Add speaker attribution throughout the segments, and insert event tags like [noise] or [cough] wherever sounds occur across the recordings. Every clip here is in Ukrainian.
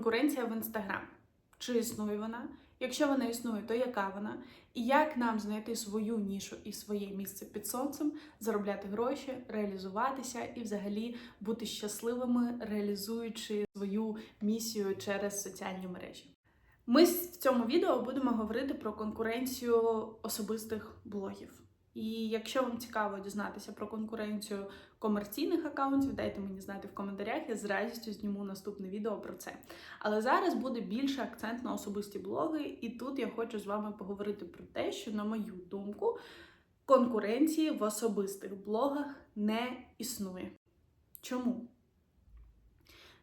Speaker 1: конкуренція в інстаграм. Чи існує вона? Якщо вона існує, то яка вона? І як нам знайти свою нішу і своє місце під сонцем, заробляти гроші, реалізуватися і взагалі бути щасливими, реалізуючи свою місію через соціальні мережі? Ми в цьому відео будемо говорити про конкуренцію особистих блогів. І якщо вам цікаво дізнатися про конкуренцію комерційних аккаунтів, дайте мені знати в коментарях, я з радістю зніму наступне відео про це. Але зараз буде більше акцент на особисті блоги, і тут я хочу з вами поговорити про те, що, на мою думку, конкуренції в особистих блогах не існує. Чому?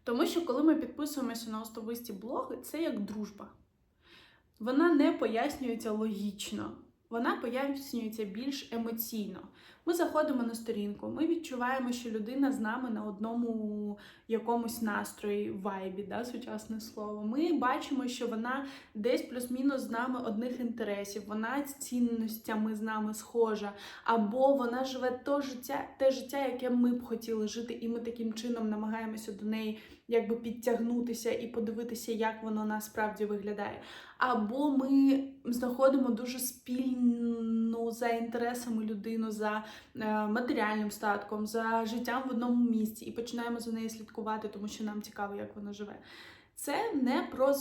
Speaker 1: Тому що коли ми підписуємося на особисті блоги, це як дружба. Вона не пояснюється логічно, вона пояснюється більш емоційно. Ми заходимо на сторінку, ми відчуваємо, що людина з нами на одному якомусь настрої, вайбі, да, сучасне слово. Ми бачимо, що вона десь плюс-мінус з нами одних інтересів, вона з цінностями з нами схожа, або вона живе те життя, те життя, яке ми б хотіли жити, і ми таким чином намагаємося до неї якби підтягнутися і подивитися, як воно насправді виглядає. Або ми знаходимо дуже спільну за інтересами людину, за е, матеріальним статком, за життям в одному місці, і починаємо за нею слідкувати, тому що нам цікаво, як вона живе. Це не про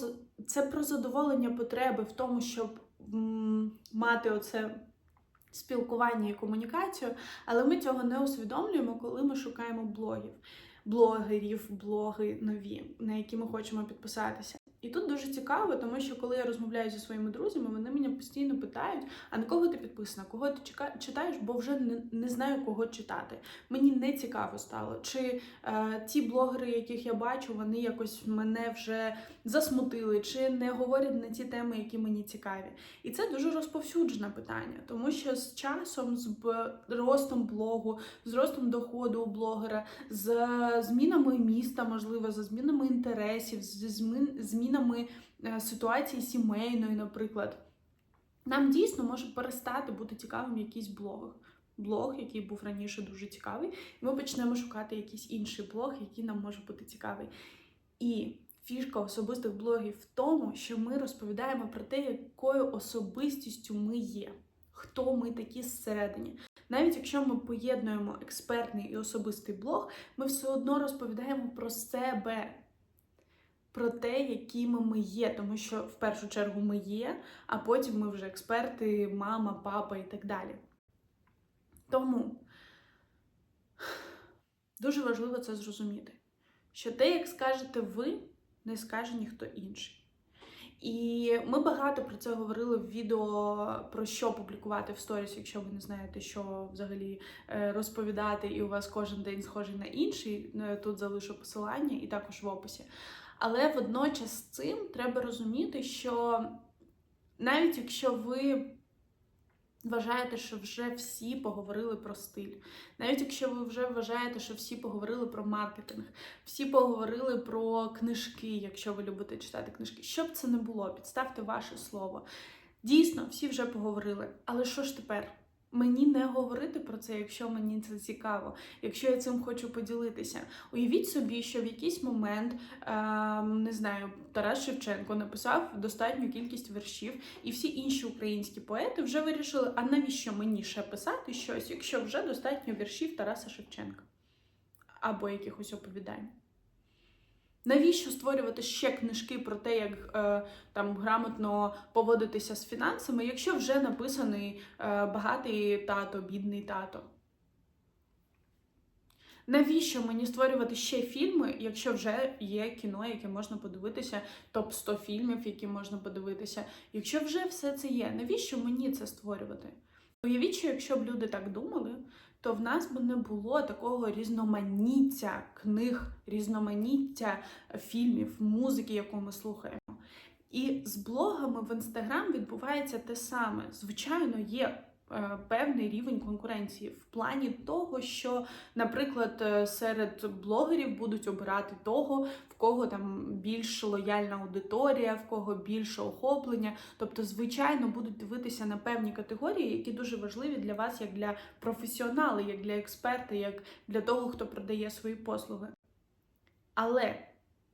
Speaker 1: це про задоволення потреби в тому, щоб мати оце спілкування і комунікацію, але ми цього не усвідомлюємо, коли ми шукаємо блогів, блогерів, блоги нові, на які ми хочемо підписатися. І тут дуже цікаво, тому що коли я розмовляю зі своїми друзями, вони мене постійно питають: а на кого ти підписана, кого ти читаєш, бо вже не, не знаю, кого читати. Мені не цікаво стало. Чи е, ті блогери, яких я бачу, вони якось мене вже засмутили, чи не говорять на ті теми, які мені цікаві. І це дуже розповсюджене питання, тому що з часом, з ростом блогу, з ростом доходу у блогера, з змінами міста, можливо, за змінами інтересів, з змін- змінами е, ситуації сімейної, наприклад. Нам дійсно може перестати бути цікавим якийсь блог. Блог, який був раніше дуже цікавий, і ми почнемо шукати якийсь інший блог, який нам може бути цікавий. І фішка особистих блогів в тому, що ми розповідаємо про те, якою особистістю ми є, хто ми такі зсередині. Навіть якщо ми поєднуємо експертний і особистий блог, ми все одно розповідаємо про себе, про те, якими ми є, тому що в першу чергу ми є, а потім ми вже експерти, мама, папа і так далі. Тому дуже важливо це зрозуміти, що те, як скажете ви, не скаже ніхто інший. І ми багато про це говорили в відео про що публікувати в сторіс, якщо ви не знаєте, що взагалі е, розповідати, і у вас кожен день схожий на інший. Е, Тут залишу посилання і також в описі. Але водночас з цим треба розуміти, що навіть якщо ви вважаєте, що вже всі поговорили про стиль, навіть якщо ви вже вважаєте, що всі поговорили про маркетинг, всі поговорили про книжки, якщо ви любите читати книжки, що б це не було, підставте ваше слово. Дійсно, всі вже поговорили. Але що ж тепер? Мені не говорити про це, якщо мені це цікаво, якщо я цим хочу поділитися. Уявіть собі, що в якийсь момент, е, не знаю, Тарас Шевченко написав достатню кількість віршів, і всі інші українські поети вже вирішили, а навіщо мені ще писати щось, якщо вже достатньо віршів Тараса Шевченка або якихось оповідань. Навіщо створювати ще книжки про те, як е, там грамотно поводитися з фінансами, якщо вже написаний е, багатий тато, бідний тато? Навіщо мені створювати ще фільми, якщо вже є кіно, яке можна подивитися, топ 100 фільмів, які можна подивитися? Якщо вже все це є, навіщо мені це створювати? Уявіть, що якщо б люди так думали, то в нас би не було такого різноманіття книг, різноманіття фільмів, музики, яку ми слухаємо. І з блогами в інстаграм відбувається те саме. Звичайно, є певний рівень конкуренції в плані того, що, наприклад, е, серед блогерів будуть обирати того, в кого там більш лояльна аудиторія, в кого більше охоплення. Тобто, звичайно, будуть дивитися на певні категорії, які дуже важливі для вас, як для професіонала, як для експерта, як для того, хто продає свої послуги. Але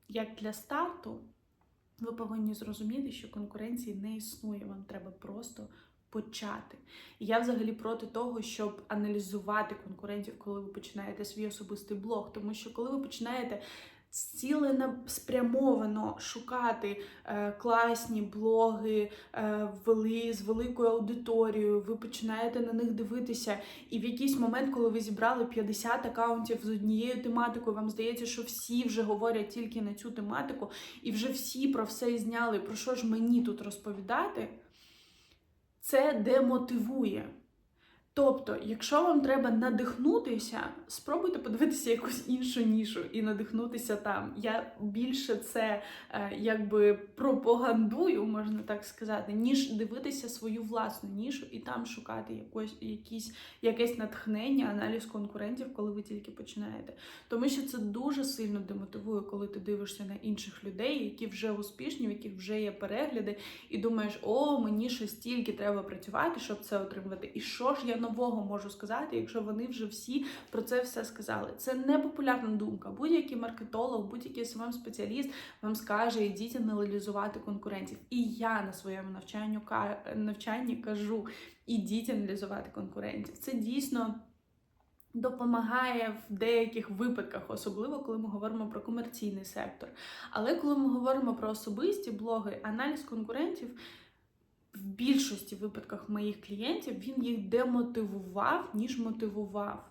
Speaker 1: як для старту, ви повинні зрозуміти, що конкуренції не існує. Вам треба просто почати. І я взагалі проти того, щоб аналізувати конкурентів, коли ви починаєте свій особистий блог. Тому що коли ви починаєте цілено спрямовано шукати е, класні блоги е, вели, з великою аудиторією, ви починаєте на них дивитися. І в якийсь момент, коли ви зібрали 50 акаунтів з однією тематикою, вам здається, що всі вже говорять тільки на цю тематику, і вже всі про все зняли. Про що ж мені тут розповідати? Це демотивує. Тобто, якщо вам треба надихнутися, спробуйте подивитися якусь іншу нішу і надихнутися там. Я більше це е, якби пропагандую, можна так сказати, ніж дивитися свою власну нішу і там шукати якось, якісь, якесь натхнення, аналіз конкурентів, коли ви тільки починаєте. Тому що це дуже сильно демотивує, коли ти дивишся на інших людей, які вже успішні, в яких вже є перегляди, і думаєш, о, мені ще стільки треба працювати, щоб це отримати. І що ж я нового можу сказати, якщо вони вже всі про це все сказали. Це не популярна думка. Будь-який маркетолог, будь-який smm спеціаліст вам скаже, ідіть аналізувати конкурентів. І я на своєму навчанню навчанні кажу: ідіть аналізувати конкурентів. Це дійсно. Допомагає в деяких випадках, особливо коли ми говоримо про комерційний сектор. Але коли ми говоримо про особисті блоги, аналіз конкурентів в більшості випадках моїх клієнтів він їх демотивував, ніж мотивував.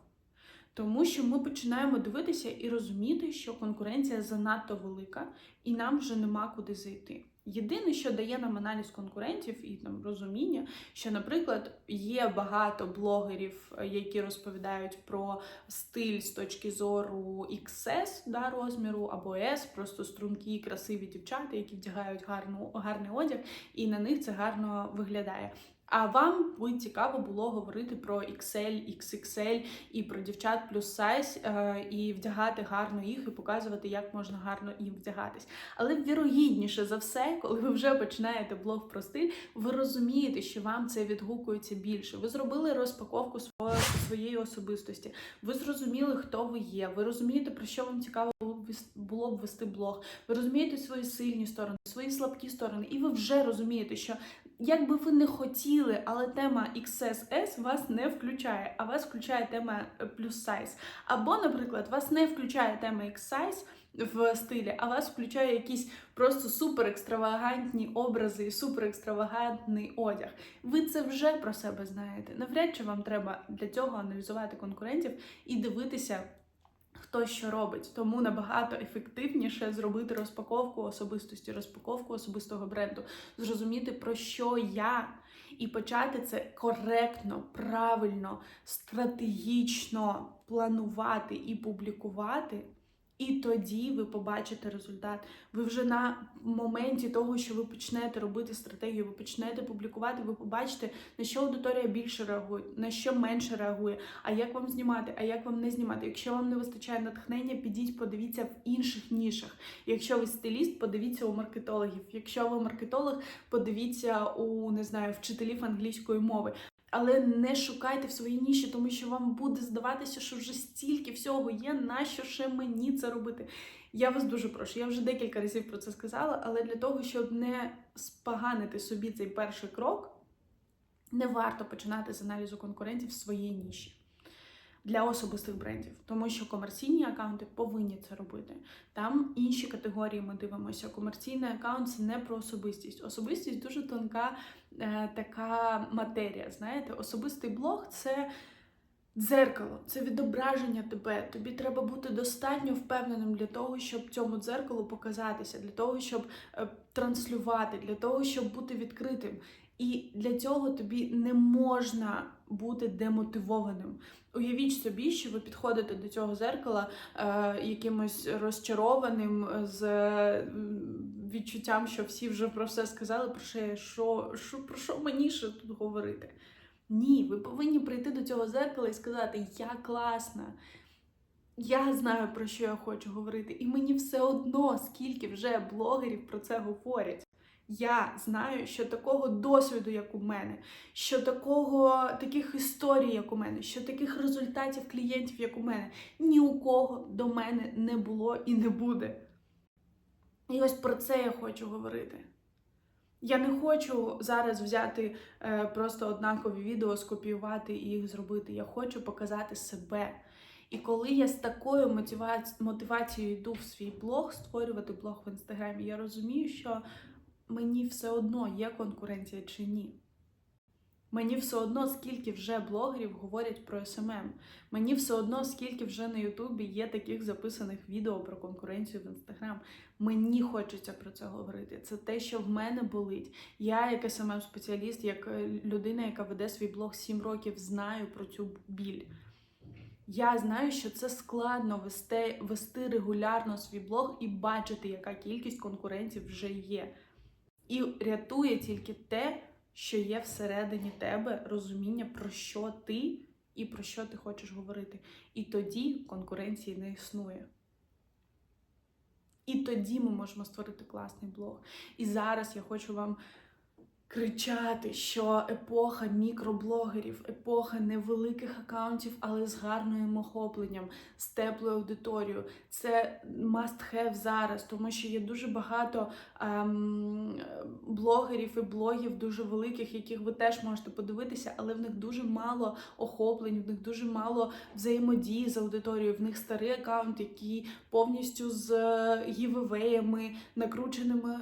Speaker 1: Тому що ми починаємо дивитися і розуміти, що конкуренція занадто велика, і нам вже нема куди зайти. Єдине, що дає нам аналіз конкурентів і там розуміння, що, наприклад, є багато блогерів, які розповідають про стиль з точки зору XS да, розміру або S, просто стрункі, красиві дівчата, які вдягають гарну, гарний одяг, і на них це гарно виглядає. А вам би цікаво було говорити про XL, XXL і про дівчат плюс сайз, е, і вдягати гарно їх, і показувати, як можна гарно їм вдягатись. Але вірогідніше за все, коли ви вже починаєте блог про стиль, ви розумієте, що вам це відгукується більше. Ви зробили розпаковку своєї особистості. Ви зрозуміли, хто ви є. Ви розумієте, про що вам цікаво було б вести блог. Ви розумієте свої сильні сторони, свої слабкі сторони, і ви вже розумієте, що як би ви не хотіли, але тема XSS вас не включає, а вас включає тема е, плюс сайз. Або, наприклад, вас не включає тема X-size в стилі, а вас включає якісь просто супер екстравагантні образи і супер екстравагантний одяг. Ви це вже про себе знаєте. Навряд чи вам треба для цього аналізувати конкурентів і дивитися хто що робить. Тому набагато ефективніше зробити розпаковку особистості, розпаковку особистого бренду, зрозуміти, про що я, і почати це коректно, правильно, стратегічно планувати і публікувати. І тоді ви побачите результат. Ви вже на моменті того, що ви почнете робити стратегію, ви почнете публікувати, ви побачите, на що аудиторія більше реагує, на що менше реагує, а як вам знімати, а як вам не знімати. Якщо вам не вистачає натхнення, підіть, подивіться в інших нішах. Якщо ви стиліст, подивіться у маркетологів. Якщо ви маркетолог, подивіться у не знаю вчителів англійської мови. Але не шукайте в своїй ніші, тому що вам буде здаватися, що вже стільки всього є, нащо ще мені це робити. Я вас дуже прошу. Я вже декілька разів про це сказала, але для того, щоб не споганити собі цей перший крок, не варто починати з аналізу конкурентів в своїй ніші для особистих брендів, тому що комерційні акаунти повинні це робити. Там інші категорії ми дивимося. Комерційний акаунт це не про особистість. Особистість дуже тонка е, така матерія. Знаєте, особистий блог це. Дзеркало це відображення тебе. Тобі треба бути достатньо впевненим для того, щоб цьому дзеркалу показатися, для того, щоб е, транслювати, для того, щоб бути відкритим. І для цього тобі не можна бути демотивованим. Уявіть собі, що ви підходите до цього зеркала е, якимось розчарованим, з відчуттям, що всі вже про все сказали, про що, що, що про що мені ще тут говорити. Ні, ви повинні прийти до цього зеркала і сказати: Я класна. Я знаю, про що я хочу говорити, і мені все одно, скільки вже блогерів про це говорять. Я знаю, що такого досвіду, як у мене, що такого, таких історій, як у мене, що таких результатів клієнтів, як у мене, ні у кого до мене не було і не буде. І ось про це я хочу говорити. Я не хочу зараз взяти е, просто однакові відео, скопіювати і їх зробити. Я хочу показати себе. І коли я з такою мотивацією йду в свій блог, створювати блог в інстаграмі, я розумію, що мені все одно є конкуренція чи ні. Мені все одно, скільки вже блогерів говорять про СММ. Мені все одно, скільки вже на Ютубі є таких записаних відео про конкуренцію в Інстаграм. Мені хочеться про це говорити. Це те, що в мене болить. Я, як СММ спеціаліст, як е, людина, яка веде свій блог 7 років, знаю про цю біль. Я знаю, що це складно вести, вести регулярно свій блог і бачити, яка кількість конкурентів вже є. І рятує тільки те, що є всередині тебе розуміння, про що ти і про що ти хочеш говорити. І тоді конкуренції не існує. І тоді ми можемо створити класний блог. І зараз я хочу вам кричати, що епоха мікроблогерів, епоха невеликих акаунтів, але з гарним охопленням, з теплою аудиторією. Це must have зараз, тому що є дуже багато ем, блогерів і блогів дуже великих, яких ви теж можете подивитися, але в них дуже мало охоплень, в них дуже мало взаємодії з аудиторією. В них старий аккаунт, який повністю з гівевеями, накрученими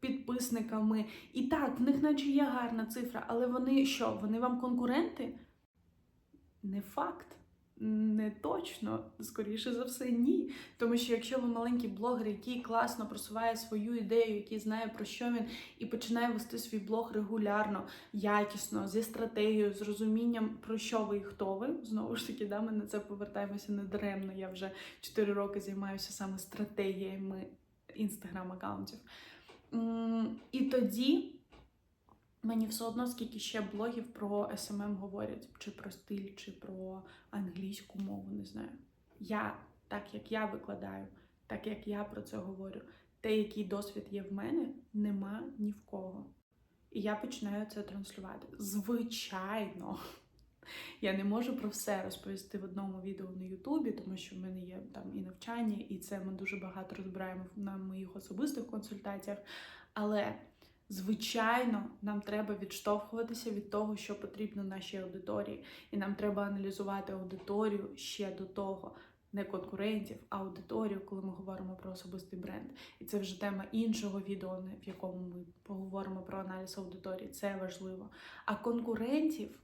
Speaker 1: підписниками. І так, в них наче є гарна цифра, але вони що? Вони вам конкуренти? Не факт. Не точно, скоріше за все, ні. Тому що якщо ви маленький блогер, який класно просуває свою ідею, який знає про що він, і починає вести свій блог регулярно, якісно, зі стратегією, з розумінням, про що ви і хто ви. Знову ж таки, да, ми на це повертаємося недаремно. Я вже 4 роки займаюся саме стратегіями інстаграм-аккаунтів. І тоді. Мені все одно, скільки ще блогів про СММ говорять, чи про стиль, чи про англійську мову, не знаю. Я, так як я викладаю, так як я про це говорю, те, який досвід є в мене, нема ні в кого. І я починаю це транслювати. Звичайно, я не можу про все розповісти в одному відео на Ютубі, тому що в мене є там і навчання, і це ми дуже багато розбираємо на моїх особистих консультаціях. Але. Звичайно, нам треба відштовхуватися від того, що потрібно нашій аудиторії, і нам треба аналізувати аудиторію ще до того, не конкурентів, а аудиторію, коли ми говоримо про особистий бренд. І це вже тема іншого відео, в якому ми поговоримо про аналіз аудиторії. Це важливо. А конкурентів.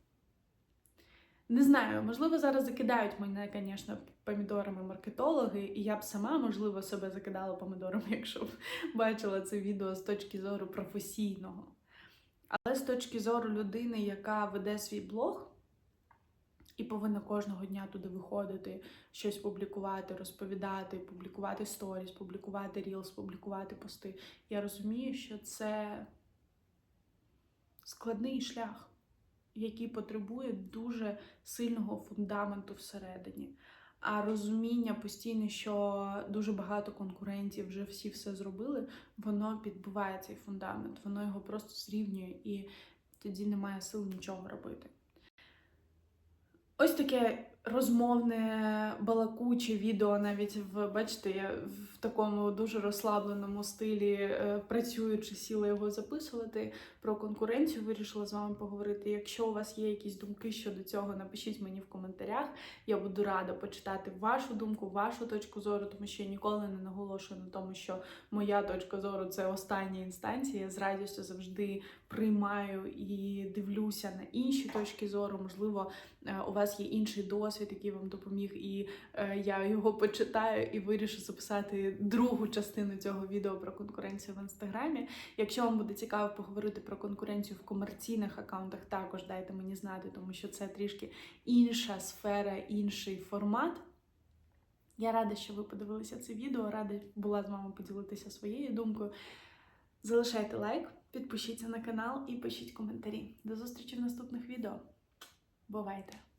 Speaker 1: Не знаю, можливо, зараз закидають мене, звісно, помідорами маркетологи, і я б сама, можливо, себе закидала помідорами, [laughs] якщо б бачила це відео з точки зору професійного. Але з точки зору людини, яка веде свій блог і повинна кожного дня туди виходити, щось публікувати, розповідати, публікувати сторіс, публікувати рілс, публікувати пости, я розумію, що це складний шлях який потребує дуже сильного фундаменту всередині. А розуміння постійно, що дуже багато конкурентів вже всі все зробили, воно підбиває цей фундамент, воно його просто зрівнює і тоді немає сил нічого робити. Ось таке розмовне, балакуче відео, навіть в бачите, я в такому дуже розслабленому стилі е, працюючи, сіла його записувати. Про конкуренцію вирішила з вами поговорити. Якщо у вас є якісь думки щодо цього, напишіть мені в коментарях. Я буду рада почитати вашу думку, вашу точку зору, тому що я ніколи не наголошую на тому, що моя точка зору це остання інстанція. Я з радістю завжди приймаю і дивлюся на інші точки зору. Можливо, е, у вас є інший досвід, який вам допоміг, і е, я його почитаю і вирішу записати другу частину цього відео про конкуренцію в інстаграмі. Якщо вам буде цікаво поговорити про конкуренцію в комерційних аккаунтах, також дайте мені знати, тому що це трішки інша сфера, інший формат. Я рада, що ви подивилися це відео, рада була з вами поділитися своєю думкою. Залишайте лайк, підпишіться на канал і пишіть коментарі. До зустрічі в наступних відео. Бувайте!